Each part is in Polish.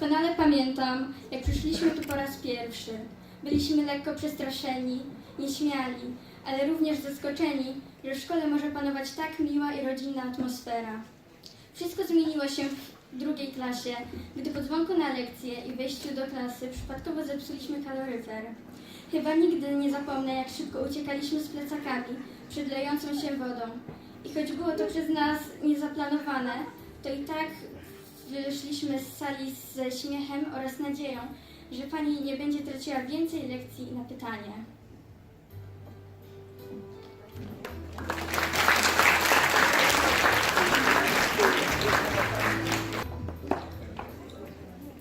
Doskonale pamiętam, jak przyszliśmy tu po raz pierwszy. Byliśmy lekko przestraszeni, nieśmiali, ale również zaskoczeni, że w szkole może panować tak miła i rodzinna atmosfera. Wszystko zmieniło się w drugiej klasie, gdy po dzwonku na lekcję i wejściu do klasy przypadkowo zepsuliśmy kaloryfer. Chyba nigdy nie zapomnę, jak szybko uciekaliśmy z plecakami przed lejącą się wodą. I choć było to przez nas niezaplanowane, to i tak wyszliśmy z sali ze śmiechem oraz nadzieją, że pani nie będzie traciła więcej lekcji na pytanie.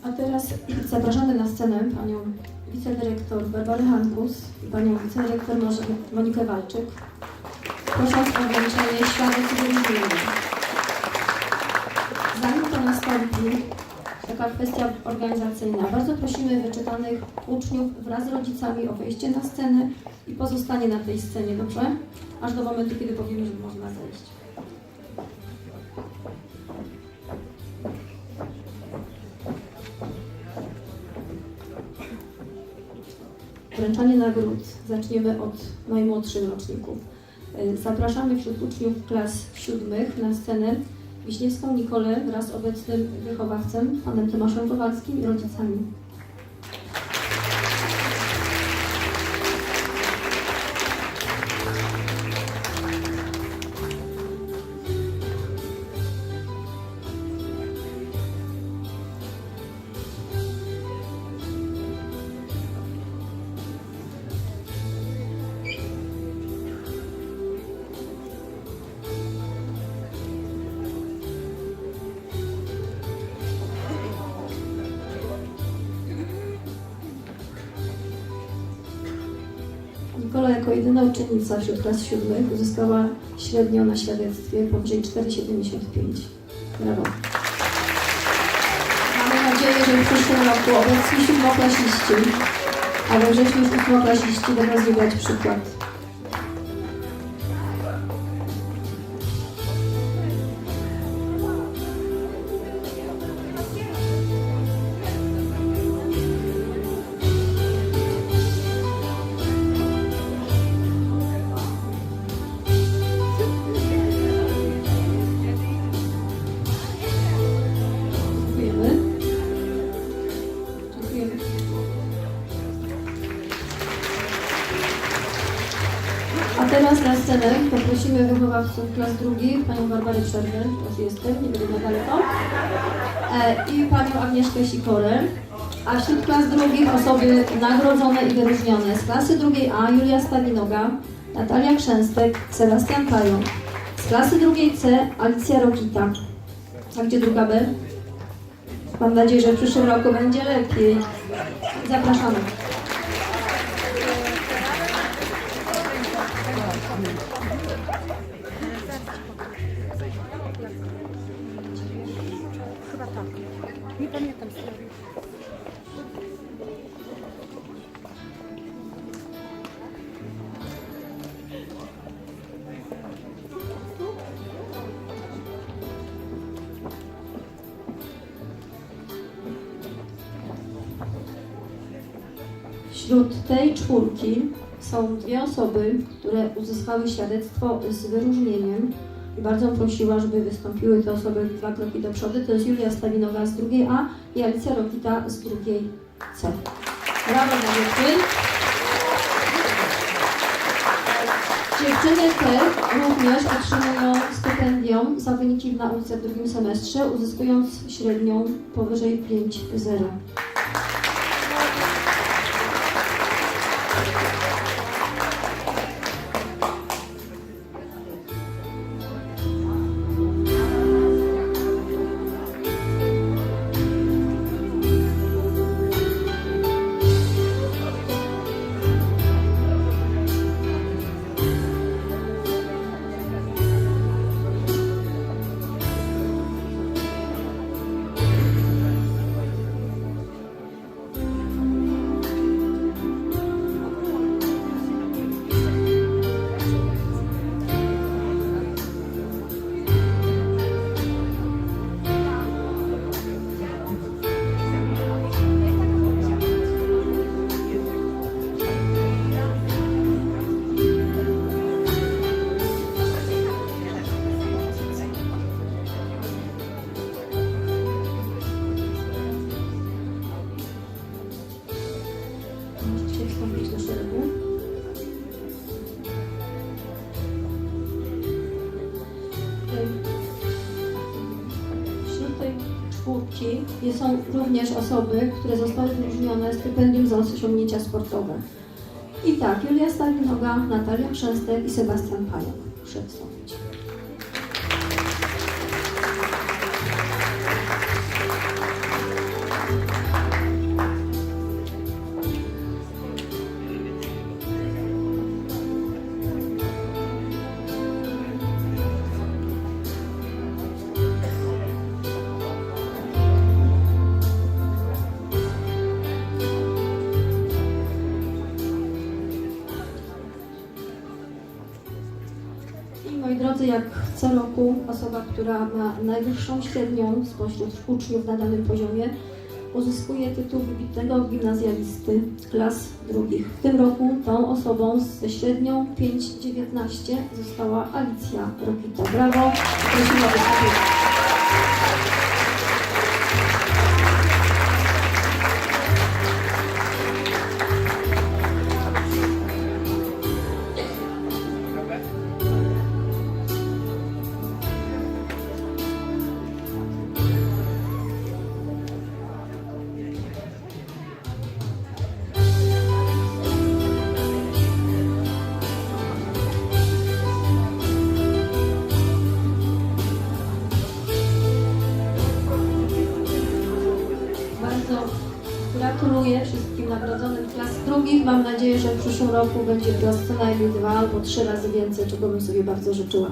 A teraz zapraszamy na scenę panią wicedyrektor Barbarę Hankus i panią wicedyrektor Monikę Walczyk. Prosząc o wręczenie świadectw nastąpi, taka kwestia organizacyjna. Bardzo prosimy wyczytanych uczniów wraz z rodzicami o wejście na scenę i pozostanie na tej scenie, dobrze? Aż do momentu, kiedy powiemy, że można zejść. Wręczanie nagród zaczniemy od najmłodszych roczników. Zapraszamy wśród uczniów klas siódmych na scenę Wiśniewską Nikolę wraz z obecnym wychowawcem, panem Tomaszem Kowalskim i rodzicami. Nikola jako jedyna uczennica wśród klas siódmych uzyskała średnią na świadectwie powyżej 4,75. Brawo. Mamy nadzieję, że w przyszłym roku obecni siódmoklasiści, a we wrześniu ósmoklasiści będą z niej brać przykład. Scenę poprosimy wychowawców klas drugich, panią Barbarę Przerwę, już jestem, nie będę na daleko, e, i panią Agnieszkę Sikorę. A wśród klas drugich osoby nagrodzone i wyróżnione. Z klasy drugiej A Julia Stawinoga, Natalia Krzęstek, Sebastian Pająk. Z klasy drugiej C Alicja Rokita. A gdzie druga B? Mam nadzieję, że w przyszłym roku będzie lepiej. Zapraszamy. Nie pamiętam. Wśród tej czwórki są dwie osoby, które uzyskały świadectwo z wyróżnieniem i bardzo prosiła, żeby wystąpiły te osoby dwa kroki do przodu. To jest Julia Stawinowa z drugiej A i Alicja Rokita z drugiej C. Brawo dla dziewczyn. Dziewczyny te również otrzymują stypendium za wyniki w nauce w drugim semestrze, uzyskując średnią powyżej 5,0. Tej czwórki są również osoby, które zostały wyróżnione stypendium za osiągnięcia sportowe. I tak, Julia Stawinoga, Natalia Chrzęstek i Sebastian Pająk. Proszę jak co roku osoba, która ma najwyższą średnią spośród uczniów na danym poziomie, uzyskuje tytuł wybitnego gimnazjalisty klas drugich. W tym roku tą osobą ze średnią 5,19 została Alicja Rokita. Brawo! Prosimy o nagrodzonym klas drugich. Mam nadzieję, że w przyszłym roku będzie klas co najmniej dwa albo trzy razy więcej, czego bym sobie bardzo życzyła.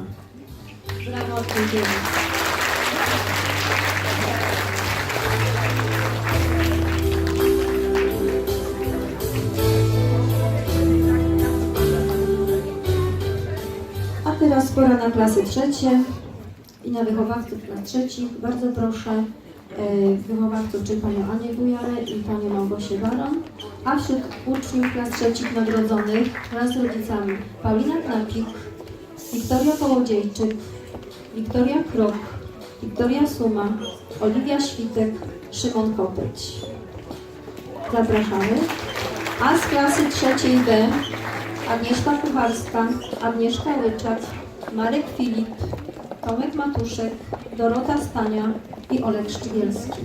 Brawo, dziękujemy. A teraz pora na klasy trzecie i na wychowawców klas trzecich. Bardzo proszę wychowawców, czyli panią Anię Bujarę i panią Małgosię Baron, a wśród uczniów klas trzecich nagrodzonych wraz z rodzicami Paulina Knapik, Wiktoria Kołodziejczyk, Wiktoria Krok, Wiktoria Suma, Oliwia Świtek, Szymon Kopeć. Zapraszamy. A z klasy trzeciej B Agnieszka Kucharska, Agnieszka Łyczak, Marek Filip, Tomek Matuszek, Dorota Stania i Olek Szczygielski.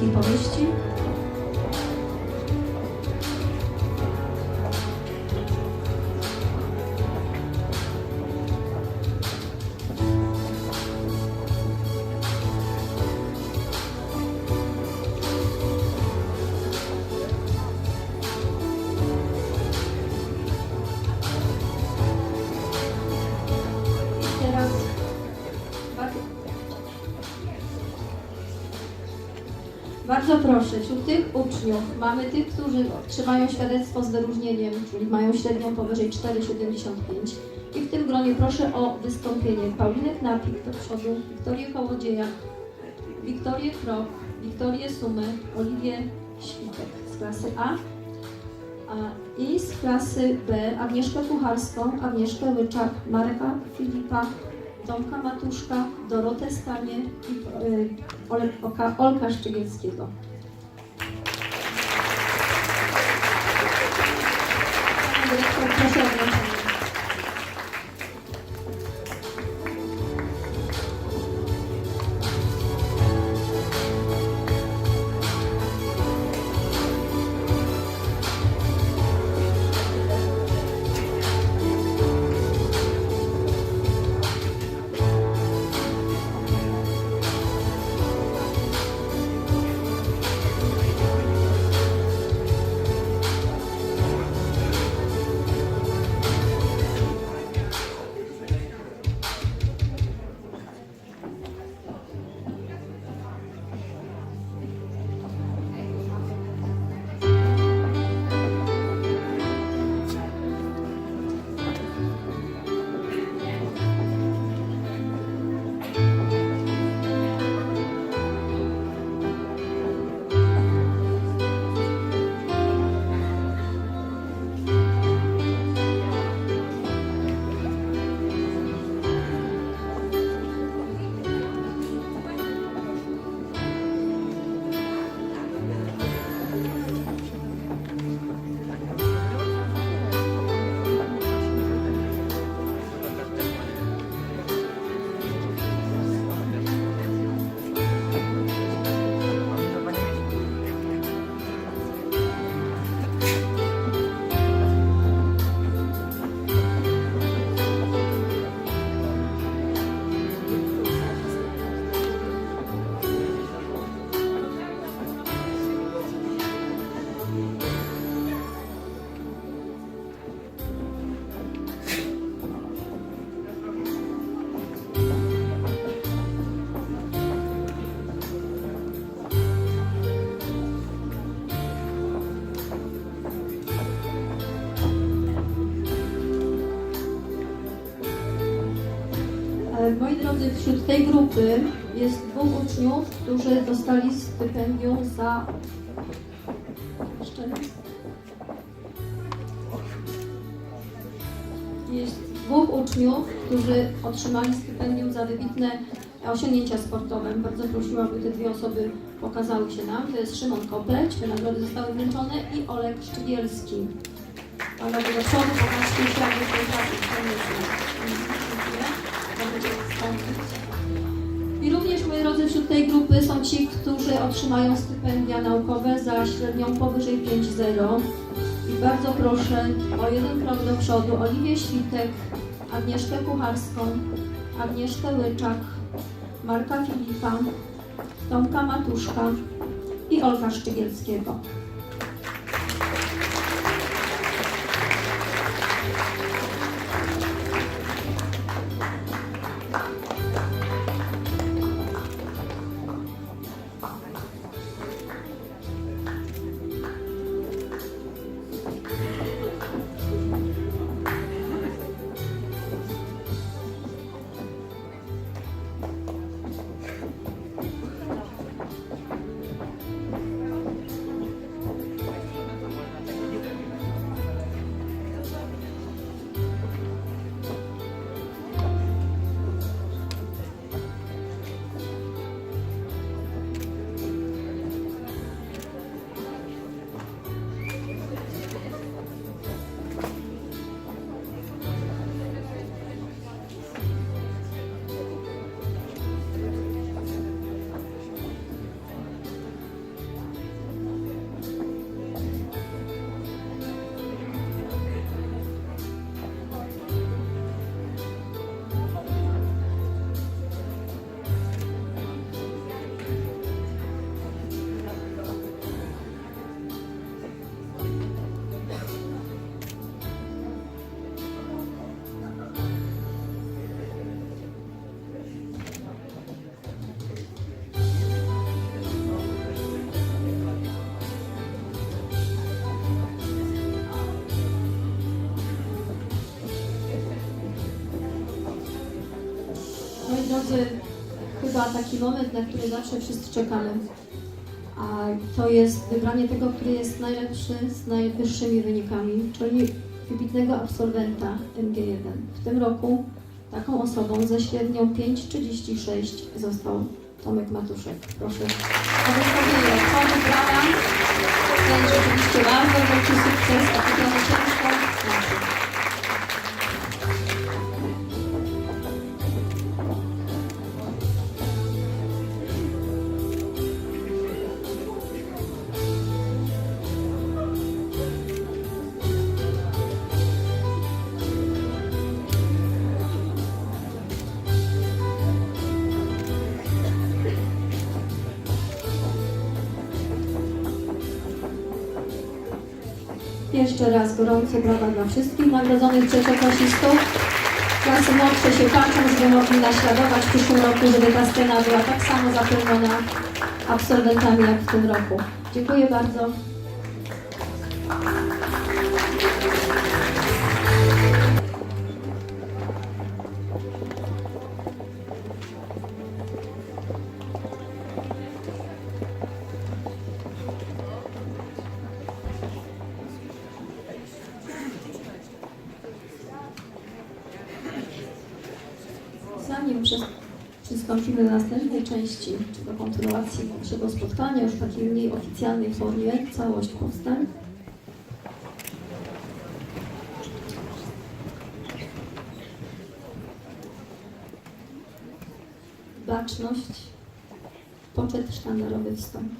Że scena bardzo proszę, wśród tych uczniów mamy tych, którzy trzymają świadectwo z wyróżnieniem, czyli mają średnią powyżej 4,75 i w tym gronie proszę o wystąpienie. Paulinę Knapik do przodu, Wiktorię Kołodzieja, Wiktorię Krok, Wiktorię Sumy, Oliwię Świtek z klasy A, a i z klasy B Agnieszkę Kucharską, Agnieszkę Łyczak, Marka Filipa, Tomka Matuszka, Dorotę Stanie i Oka, Olka Szczygielskiego. Proszę o Moi drodzy, wśród tej grupy jest dwóch uczniów, którzy dostali stypendium za... Jeszcze. Jest dwóch uczniów, którzy otrzymali stypendium za wybitne osiągnięcia sportowe. Bardzo prosiłam, by te dwie osoby pokazały się nam. To jest Szymon Kopeć, te nagrody zostały wręczone i Olek Szczygielski. Panowie do przodu, pokażcie się, aby ten grupy są ci, którzy otrzymają stypendia naukowe za średnią powyżej 5.0. I bardzo proszę o jeden krok do przodu Oliwię Świtek, Agnieszkę Kucharską, Agnieszkę Łyczak, Marka Filipa, Tomka Matuszka i Olka Szczygielskiego. Drodzy, chyba taki moment, na który zawsze wszyscy czekamy. A to jest wybranie tego, który jest najlepszy z najwyższymi wynikami, czyli wybitnego absolwenta MG1. W tym roku taką osobą ze średnią 5,36 został Tomek Matuszek. Proszę o wystawienie. To jest rzeczywiście bardzo wielki sukces, a to. Jeszcze raz gorące brawa dla wszystkich nagrodzonych trzecioklasistów. Klasy młodsze się patrzą, żeby mogli naśladować w przyszłym roku, żeby ta scena była tak samo zapełniona absolwentami jak w tym roku. Dziękuję bardzo. Zanim przys- przystąpimy do następnej części, czy do kontynuacji naszego spotkania, już w takiej mniej oficjalnej formie, całość powstań. Baczność, poczet sztandarowy wstąp.